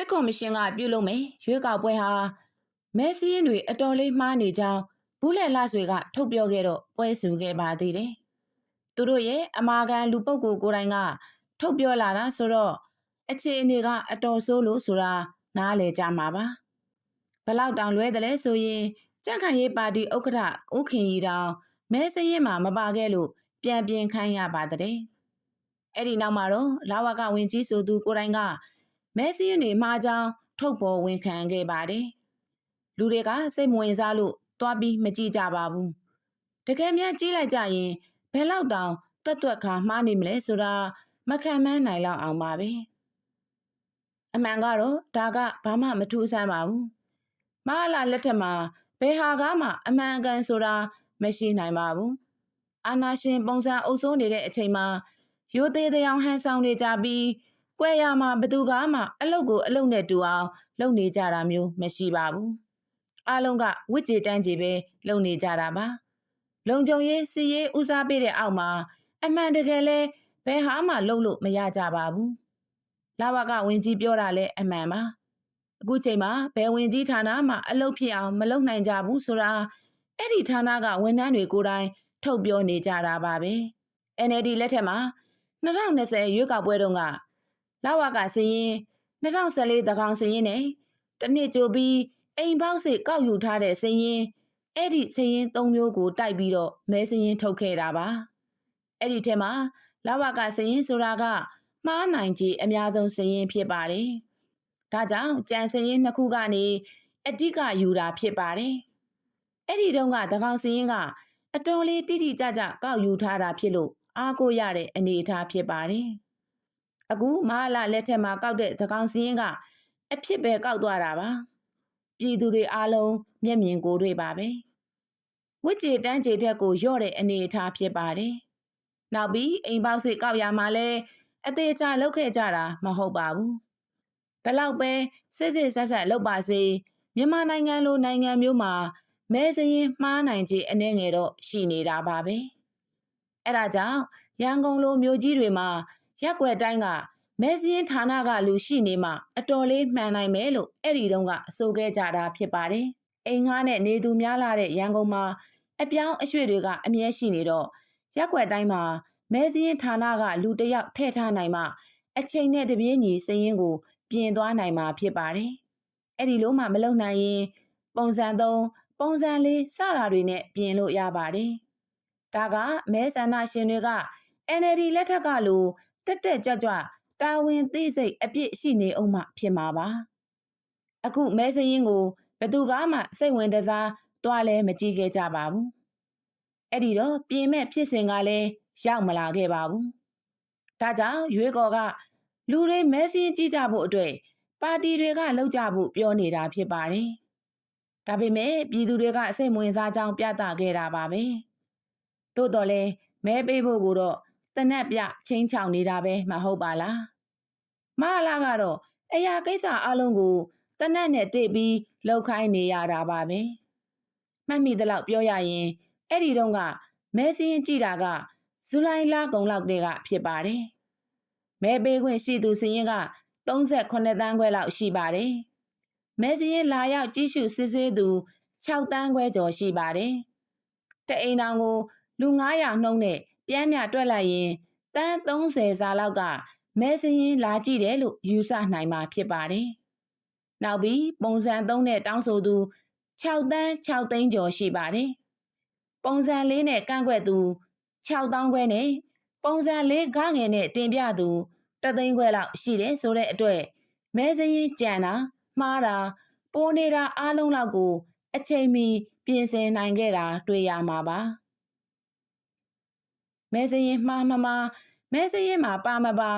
စစ်ကော်မရှင်ကပြုလုပ်မယ်ရွေးကောက်ပွဲဟာမဲစည်းရင်တွေအတော်လေးမှားနေကြောင်းဘူးလက်လဆွေကထုတ်ပြောခဲ့တော့ပွဲစုခဲ့ပါသေးတယ်။သူတို့ရဲ့အမာခံလူပုဂ္ဂိုလ်ကိုယ်တိုင်က ထုတ်ပြောလာတာဆိုတော့အခြေအနေကအတော်ဆိုးလို့ဆိုတာနားလည်ကြမှာပါ။ဘလောက်တောင်လွဲတယ်လဲဆိုရင်ကြန့်ခိုင်ရေးပါတီဥက္ကဋ္ဌဦးခင်ရီတောင်မဲစည်းရင်မှာမပါခဲ့လို့ပြန်ပြင်ခိုင်းရပါတဲ့။အဲ့ဒီနောက်မှာတော့လာဝကဝင်ကြီးဆိုသူကိုယ်တိုင်က မဲစည်းရင်တွေမှားကြောင်းထုတ်ပေါ်ဝန်ခံခဲ့ပါတယ်။လူတွေကစိတ်မဝင်စားလို့သွားပြီးမကြည့်ကြပါဘူး။တကယ်များကြည့်လိုက်ကြရင်ဘယ်လောက်တောင်တွတ်တွတ်ခါမှားနေမလဲဆိုတာမခံမန်းနိုင်လောက်အောင်ပါပဲ။အမှန်ကတော့ဒါကဘာမှမထူးဆန်းပါဘူး။မဟာလာလက်ထက်မှာဘယ်ဟာကမှအမှန်အကန်ဆိုတာမရှိနိုင်ပါဘူး။အာနာရှင်ပုံစံအုပ်စိုးနေတဲ့အချိန်မှာရိုသေးတဲ့အောင်ဟန်ဆောင်နေကြပြီး ကွဲရမှာဘသူကမှအလုတ်ကိုအလုတ်နဲ့တူအောင်လုပ်နေကြတာမျိုးမရှိပါဘူး။အားလုံးကဝစ်ကြေတန်းကြေပဲလုပ်နေကြတာပါ။လုံကြုံရေးစီရေးဦးစားပေးတဲ့အောက်မှာအမှန်တကယ်လဲဘယ်ဟာမှလုပ်လို့မရကြပါဘူး။လာဝကဝင်ကြီးပြောတာလဲအမှန်ပါ။အခုချိန်မှာဘယ်ဝင်ကြီးဌာနမှအလုပ်ဖြစ်အောင်မလုပ်နိုင်ကြဘူးဆိုတာအဲ့ဒီဌာနကဝန်ထမ်းတွေကိုယ်တိုင်ထုတ်ပြောနေကြတာပါပဲ။ NLD လက်ထက်မှာ2020ရွေးကောက်ပွဲတုန်းက လာဝကစရင်2014တကောင်စရင်နဲ့တနှစ်ကြိုပြီးအိမ်ပေါက်စစ်ကောက်ယူထားတဲ့စရင်အဲ့ဒီစရင်၃မျိုးကိုတိုက်ပြီးတော့မဲစရင်ထုတ်ခဲ့တာပါအဲ့ဒီထဲမှာလာဝကစရင်ဆိုတာကမှားနိုင်ခြေအများဆုံးစရင်ဖြစ်ပါတယ်ဒါကြောင့်ကြံစရင်နှစ်ခုကနေအတိကယူတာဖြစ်ပါတယ်အဲ့ဒီတုန်းကတကောင်စရင်ကအတော်လေးတိတိကျကျကောက်ယူထားတာဖြစ်လို့အားကိုရတဲ့အနေအထားဖြစ်ပါတယ် အခုမဟာလလက်ထက်မှာကောက်တဲ့သကောင်စင်းကအဖြစ်ပဲကောက်သွားတာပါပြည်သူတွေအားလုံးမျက်မြင်ကိုယ်တွေ့ပါပဲဝစ်ကြေတန်းကြေတက်ကိုရော့တဲ့အနေအထားဖြစ်ပါတယ်နောက်ပြီးအိမ်ပေါက်စစ်ကောက်ရမှာလဲအသေးချာလောက်ခဲ့ကြတာမဟုတ်ပါဘူးဘလောက်ပဲစစ်စစ်ဆက်ဆက်လောက်ပါစေမြန်မာနိုင်ငံလိုနိုင်ငံမျိုးမှာမဲစရင်မှားနိုင်ခြေအနေငယ်တော့ရှိနေတာပါပဲအဲ့ဒါကြောင့်ရန်ကုန်လိုမြို့ကြီးတွေမှာ ရက်ွက်တိုင်းကမဲစင်းဌာနကလူရှိနေမှအတော်လေးမှန်နိုင်မယ်လို့အဲ့ဒီတုန်းကအဆိုခဲ့ကြတာဖြစ်ပါတယ်။အိမ်ငှားနဲ့နေသူများလာတဲ့ရန်ကုန်မှာအပြောင်းအရွှေ့တွေကအမြဲရှိနေတော့ရက်ွက်တိုင်းမှာမဲစင်းဌာနကလူတယောက်ထည့်ထားနိုင်မှအချိန်နဲ့တပြေးညီစည်ရင်ကို ပြင်သွားနိုင်မှာဖြစ်ပါတယ်။အဲ့ဒီလိုမှမလုပ်နိုင်ရင် ပုံစံ3ပုံစံ4စတာတွေနဲ့ပြင်လို့ရပါတယ်။ဒါကမဲဆန္ဒရှင်တွေက NLD လက်ထက်ကလို တက်တက်ကြွကြွတာဝန်သိစိတ်အပြစ်ရှိနေအောင်မှဖြစ်မှာပါအခုမဲစရင်ကိုဘသူကမှစိတ်ဝင်တစားတွားလဲမကြည့်ခဲ့ကြပါဘူးအဲ့ဒီတော့ပြင်မဲ့ဖြစ်စဉ်ကလည်းရောက်မလာခဲ့ပါဘူးဒါကြောင့်ရွေးကော်ကလူတွေမဲစင်းကြည့်ကြဖို့အတွက်ပါတီတွေကလှုပ်ကြဖို့ပြောနေတာဖြစ်ပါတယ်ဒါပေမဲ့ပြည်သူတွေကစိတ်ဝင်စားကြောင်းပြသခဲ့တာပါပဲသို့တော်လဲမဲပေးဖို့ကိုတော့ တနက်ပြချင်းချောင်နေတာပဲမဟုတ်ပါလားမဟာလာကတော့အရာကိစ္စအလုံးကိုတနက်နဲ့တိတ်ပြီးလောက်ခိုင်းနေရတာပါပဲမှတ်မိသလောက်ပြောရရင်အဲ့ဒီတုန်းကမဲစင်းကြည့်တာကဇူလိုင်လကုန်လောက်တည်းကဖြစ်ပါတယ်မဲပေးခွင့်ရှိသူစရင်က38တန်းခွဲလောက်ရှိပါတယ်မဲစရင်လာရောက်ကြီးစုစစ်ဆေးသူ6တန်းခွဲကျော်ရှိပါတယ်တအိမ်တော်ကိုလူ900နှုံးနဲ့ ပြန်မြတွက်လိုက်ရင်တန်း30စာလောက်ကမဲစရင်လာကြည့်တယ်လို့ယူဆနိုင်မှာဖြစ်ပါတယ်။နောက်ပြီးပုံစံ3နဲ့တောင်းဆိုသူ6တန်း6သိန်းကျော်ရှိပါတယ်။ပုံစံ4နဲ့ကန့်ကွက်သူ6တောင်းခွဲနဲ့ပုံစံ4ဂငယ်နဲ့တင်ပြသူတသိန်းခွဲလောက်ရှိတယ်ဆိုတဲ့အတွက်မဲစရင်ကြံတာမှားတာပိုးနေတာအားလုံးလောက်ကို အချိန်မီပြင်ဆင်နိုင်ခဲ့တာတွေ့ရမှာပါ။ မဲစရင်မှားမမှားမဲစရင်မှာပါမပါ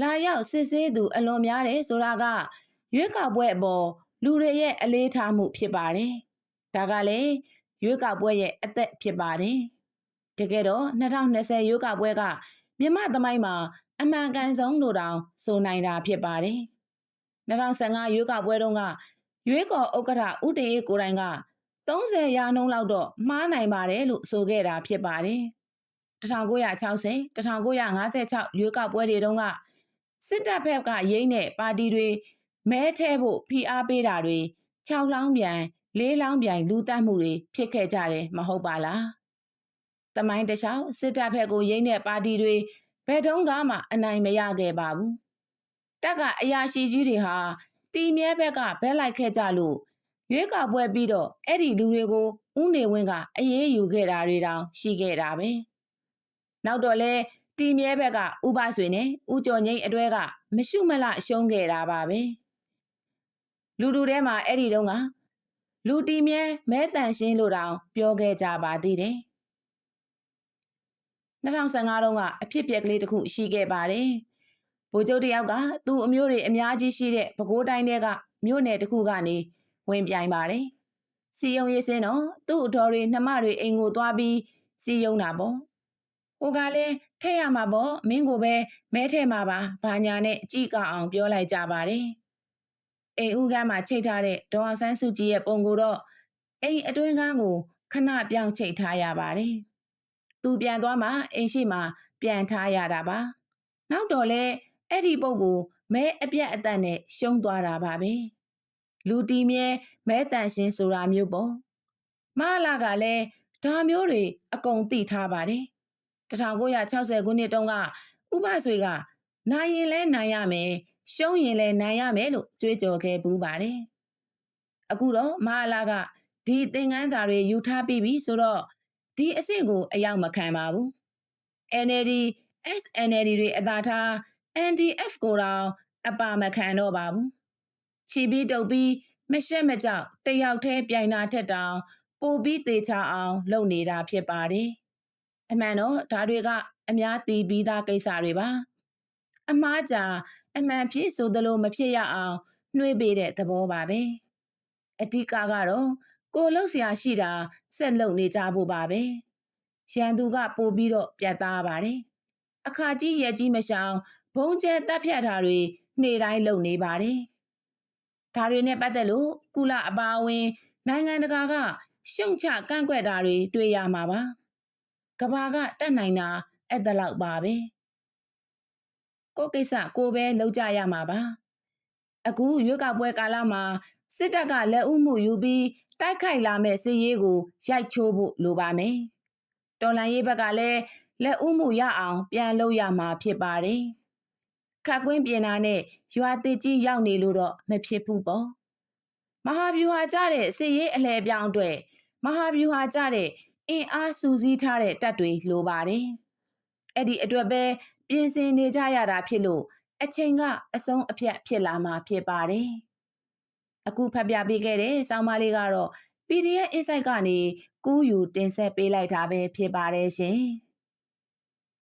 လာရောက်စစ်ဆေးသူအလွန်များတယ်ဆိုတာကရွေးကောက်ပွဲအပေါ်လူတွေရဲ့အလေးထားမှုဖြစ်ပါတယ်။ဒါကလည်းရွေးကောက်ပွဲရဲ့အသက်ဖြစ်ပါတယ်။တကယ်တော့2020ရွေးကောက်ပွဲကမြမသမိုင်းမှာအမှန်ကန်ဆုံးလို့တောင်ဆိုနိုင်တာဖြစ်ပါတယ်။2015ရွေးကောက်ပွဲတုန်းကရွေးကော်ဥက္ကဋ္ဌဦးတရေကိုယ်တိုင်က30ရာနှုန်းလောက်တော့မှားနိုင်ပါတယ်လို့ဆိုခဲ့တာဖြစ်ပါတယ်။ 1960 1956ရွေးကောက်ပွဲတွေတုန်းကစစ်တပ်ဘက်ကရိမ့်တဲ့ပါတီတွေမဲထဲဖို့ဖိအားပေးတာတွေ6လောင်းပြိုင်4လောင်းပြိုင်လူတက်မှုတွေဖြစ်ခဲ့ကြတယ်မဟုတ်ပါလားတမိုင်းတခြားစစ်တပ်ဘက်ကိုရိမ့်တဲ့ပါတီတွေဘယ်တုန်းကမှအနိုင်မရခဲ့ပါဘူးတက်ကအရာရှိကြီးတွေဟာတီမြဲဘက်ကဘက်လိုက်ခဲ့ကြလို့ရွေးကောက်ပွဲပြီးတော့အဲ့ဒီလူတွေကိုဥနေဝင်းကအရေးယူခဲ့တာတွေတောင်ရှိခဲ့တာပဲ နောက်တော့လဲတီမြဲဘက်ကဥပဆွေနဲ့ဥကျော်ငိမ့်အတွဲကမရှုမလရှုံးခဲ့တာပါပဲလူတူထဲမှာအဲ့ဒီတုန်းကလူတီမြဲမဲတန်ရှင်းလို့တောင်ပြောခဲ့ကြပါသေးတယ်2015တုန်းကအဖြစ်ပြက်ကလေးတစ်ခုရှိခဲ့ပါတယ်ဗိုလ်ချုပ်တယောက်ကသူ့အမျိုးတွေအများကြီးရှိတဲ့ပဲခူးတိုင်းထဲကမြို့နယ်တစ်ခုကနေဝင်ပြိုင်ပါတယ်စီယုံရေးစင်းတော့သူ့အတော်တွေနှမတွေအိမ်ကိုသွားပြီးစီယုံတာပေါ့ ဟိုကလည်းထည့်ရမှာပေါ့မင်းကိုပဲမဲထဲမှာပါဘာညာနဲ့ကြည်ကအောင်ပြောလိုက်ကြပါတယ်အိမ်ဦးကမ်းမှာချိတ်ထားတဲ့ဒေါ်အောင်ဆန်းစုကြည်ရဲ့ပုံကိုတော့အိမ်အတွင်းကန်းကိုခဏပြောင်းချိတ်ထားရပါတယ်သူပြန်သွားမှအိမ်ရှိမှပြန်ထားရတာပါနောက်တော့လဲအဲ့ဒီပုံကိုမဲအပြက်အတန်နဲ့ရှုံးသွားတာပါပဲလူတီမြဲမဲတန်ရှင်းဆိုတာမျိုးပေါ့မဟာလာကလည်းဒါမျိုးတွေအကုန်သိထားပါတယ် 1960ခုနှစ်တုန်းကဥပဆွေကနိုင်ရင်လဲနိုင်ရမယ်ရှုံးရင်လဲနိုင်ရမယ်လို့ကြွေးကြော်ခဲ့ပူးပါတယ်အခုတော့မဟာလာကဒီသင်ခန်းစာတွေယူထားပြီးပြီဆိုတော့ဒီအဆင့်ကိုအရောက်မခံပါဘူး NLD SNLD တွေအသာထား NDF ကိုတော့အပါမခံတော့ပါဘူးချီပြီးတုပ်ပြီးမရှက်မကြောက်တယောက်တည်းပြိုင်တာထက်တောင်ပိုပြီးသေးချအောင် လုပ်နေတာဖြစ်ပါတယ် အမှန်တော့ဒါတွေကအများသိပြီးသားကိစ္စတွေပါအမှားကြာအမှန်ဖြစ်ဆိုသလိုမဖြစ်ရအောင်နှွေးပေးတဲ့သဘောပါပဲအတိကကတော့ကိုလှုပ်ရှားရှိတာဆက်လုပ်နေကြဖို့ပါပဲရန်သူကပို့ပြီးတော့ပြတ်သားပါတယ်အခါကြီးရက်ကြီးမရှောင်ဘုံကျဲတက်ဖြတ်တာတွေနေ့တိုင်းလုပ်နေပါတယ်ဒါတွေနဲ့ပတ်သက်လို့ကုလအပါအဝင် နိုင်ငံတကာကရှုံချကန့်ကွက်တာတွေတွေ့ရမှာပါ ကဘာကတက်နိုင်တာအဲ့ဒါလောက်ပါပဲကိုကိစ္စကိုပဲလုပ်ကြရမှာပါအခုရွေးကောက်ပွဲကာလမှာစစ်တပ်ကလက်ဦးမှုယူပြီးတိုက်ခိုက်လာမဲ့စစ်ရေးကိုရိုက်ချိုးဖို့လိုပါမယ်တော်လန်ရေးဘက်ကလည်းလက်ဦးမှုရအောင်ပြန်လုပ်ရမှာဖြစ်ပါတယ်ခတ်ကွင်းပြင်တာနဲ့ရွာတစ်ကြီးရောက်နေလို့တော့မဖြစ်ဘူးပေါ့မဟာဗျူဟာကြတဲ့စစ်ရေးအလဲပြောင်းအတွက်မဟာဗျူဟာကြတဲ့ အင်အားစုစည်းထားတဲ့တပ်တွေလိုပါတယ်အဲ့ဒီအတွက်ပဲပြင်ဆင်နေကြရတာဖြစ်လို့အချိန်ကအဆုံးအဖြတ်ဖြစ်လာမှာဖြစ်ပါတယ်အခုဖတ်ပြပေးခဲ့တဲ့ဆောင်းပါးလေးကတော့ PDF Insight ကနေကူးယူတင်ဆက်ပေးလိုက်တာပဲဖြစ်ပါတယ်ရှင်။